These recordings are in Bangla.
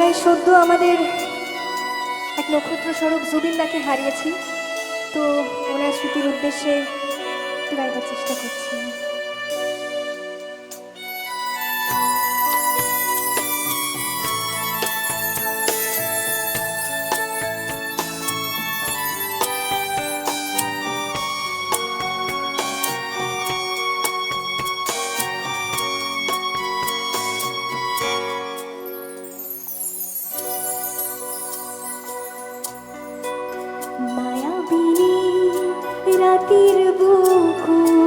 আমরা সদ্য আমাদের এক নক্ষত্র স্বরূপ জুবিনদাকে হারিয়েছি। তো ওনার স্মৃতির উদ্দেশ্যে চেষ্টা করছি। মায়াবিনী রাতির বুকু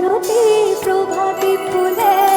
মরতি প্রভাতে ফুলের